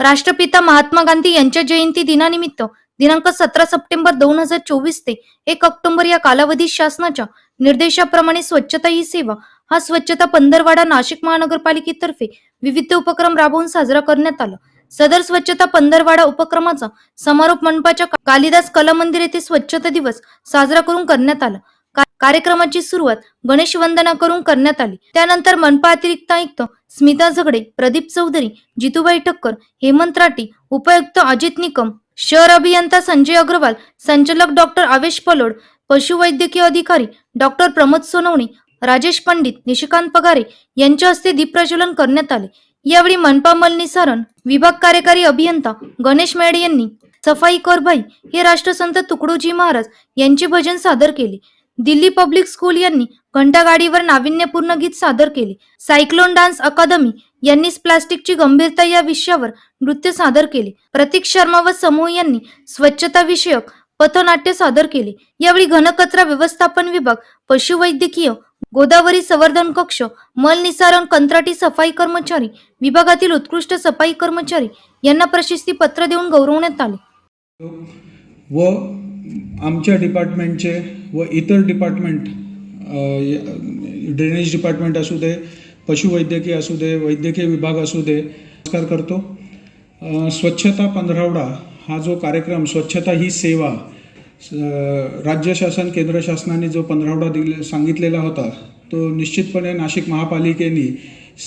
राष्ट्रपिता महात्मा गांधी यांच्या जयंती दिनानिमित्त दिनांक सतरा सप्टेंबर दोन हजार चोवीस ते एक ऑक्टोबर या कालावधीत शासनाच्या निर्देशाप्रमाणे स्वच्छता ही सेवा हा स्वच्छता पंधरवाडा नाशिक महानगरपालिकेतर्फे विविध उपक्रम राबवून साजरा करण्यात आला. सदर स्वच्छता पंधरवाडा उपक्रमाचा समारोप मंडपाच्या कालिदास कला मंदिर येथे स्वच्छता दिवस साजरा करून करण्यात आला. कार्यक्रमाची सुरुवात गणेश वंदना करून करण्यात आली. त्यानंतर मनपा अतिरिक्त आयुक्त स्मिता झगडे प्रदीप चौधरी जितूबाई ठक्कर हेमंत राठी उपायुक्त अजित निकम शहर अभियंता संजय अग्रवाल संचालक डॉक्टर आवेश पलोड पशुवैद्यकीय अधिकारी डॉक्टर प्रमोद सोनवणे राजेश पंडित निशिकांत पगारे यांच्या हस्ते दीपप्रज्वलन करण्यात आले. यावेळी मनपा मलनिसारण विभाग कार्यकारी अभियंता गणेश मेड यांनी सफाई करभाई हे राष्ट्रसंत तुकडोजी महाराज यांचे भजन सादर केले. दिल्ली पब्लिक स्कूल यांनी घंटागाडीवर नाविन्यपूर्ण गीत सादर केले. सायक्लोन डान्स अकादमी यांनीच प्लास्टिकची गंभीरता या विषयावर नृत्य सादर केले. प्रतीक शर्मा व समूह यांनी स्वच्छता विषयक पथनाट्य सादर केले. यावेळी घनकचरा व्यवस्थापन विभाग पशुवैद्यकीय गोदावरी संवर्धन कक्ष मल निसारण कंत्राटी सफाई कर्मचारी विभागातील उत्कृष्ट सफाई कर्मचारी यांना प्रशस्ती पत्र देऊन गौरवण्यात आले. व आमच्या डिपार्टमेंटचे व इतर डिपार्टमेंट ड्रेनेज डिपार्टमेंट असू दे पशुवैद्यकीय असू दे वैद्यकीय विभाग असू दे नमस्कार करतो. स्वच्छता पंधरावडा हा जो कार्यक्रम स्वच्छता ही सेवा राज्य शासन केंद्र शासनाने जो पंधरावडा दिले सांगितलेला होता तो निश्चितपणे नाशिक महापालिकेने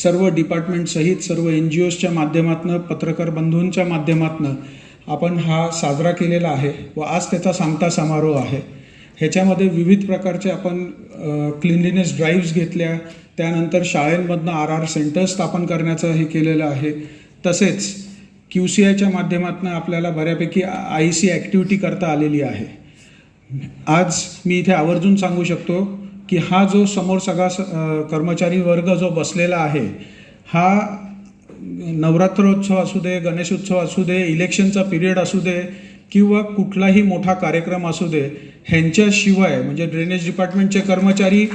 सर्व डिपार्टमेंटसहित सर्व एन जी ओजच्या माध्यमातून पत्रकार बंधूंच्या माध्यमातून आपण हा साजरा केलेला आहे व आज त्याचा सांगता समारोह आहे. ह्याच्यामध्ये विविध प्रकारचे आपण क्लिनलीनेस ड्राईव्ज घेतल्या त्यानंतर शाळेंमधनं आर आर सेंटर्स स्थापन करण्याचं हे केलेलं आहे. तसेच क्यू सी आयच्या माध्यमातून आपल्याला बऱ्यापैकी आय सी ॲक्टिव्हिटी करता आलेली आहे. आज मी इथे आवर्जून सांगू शकतो की हा जो समोर सगळा स- कर्मचारी वर्ग जो बसलेला आहे हा नवरात्रोत्सव असू दे गणेशोत्सव असू दे इलेक्शनचा पिरियड असू दे किंवा कुठलाही मोठा कार्यक्रम असू दे ह्यांच्याशिवाय म्हणजे ड्रेनेज डिपार्टमेंटचे कर्मचारी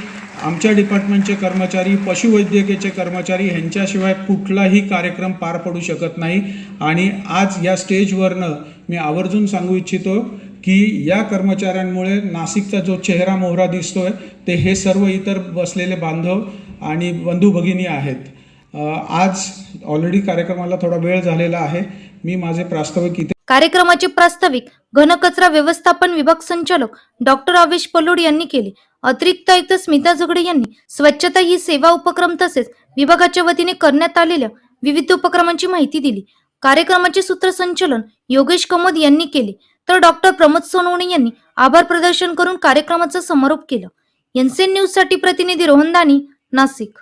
आमच्या डिपार्टमेंटचे कर्मचारी पशुवैद्यकीयचे कर्मचारी ह्यांच्याशिवाय कुठलाही कार्यक्रम पार पडू शकत नाही. आणि आज या स्टेजवरनं मी आवर्जून सांगू इच्छितो की या कर्मचाऱ्यांमुळे नाशिकचा जो चेहरा मोहरा दिसतोय ते हे सर्व इतर बसलेले बांधव आणि बंधू भगिनी आहेत. आज ऑलरेडी कार्यक्रमाला थोडा वेळ झालेला आहे. मी माझे प्रास्ताविक इथे कार्यक्रमाचे प्रास्ताविक घनकचरा व्यवस्थापन विभाग संचालक डॉक्टर आवेश पलोड यांनी केले. अतिरिक्त आयुक्त स्मिता झगडे यांनी स्वच्छता ही सेवा उपक्रम तसेच विभागाच्या वतीने करण्यात आलेल्या विविध उपक्रमांची माहिती दिली. कार्यक्रमाचे सूत्रसंचलन योगेश कमोद यांनी केले. तर डॉक्टर प्रमोद सोनवणे यांनी आभार प्रदर्शन करून कार्यक्रमाचा समारोप केला. एनसीएन न्यूजसाठी प्रतिनिधी रोहन दानी नाशिक.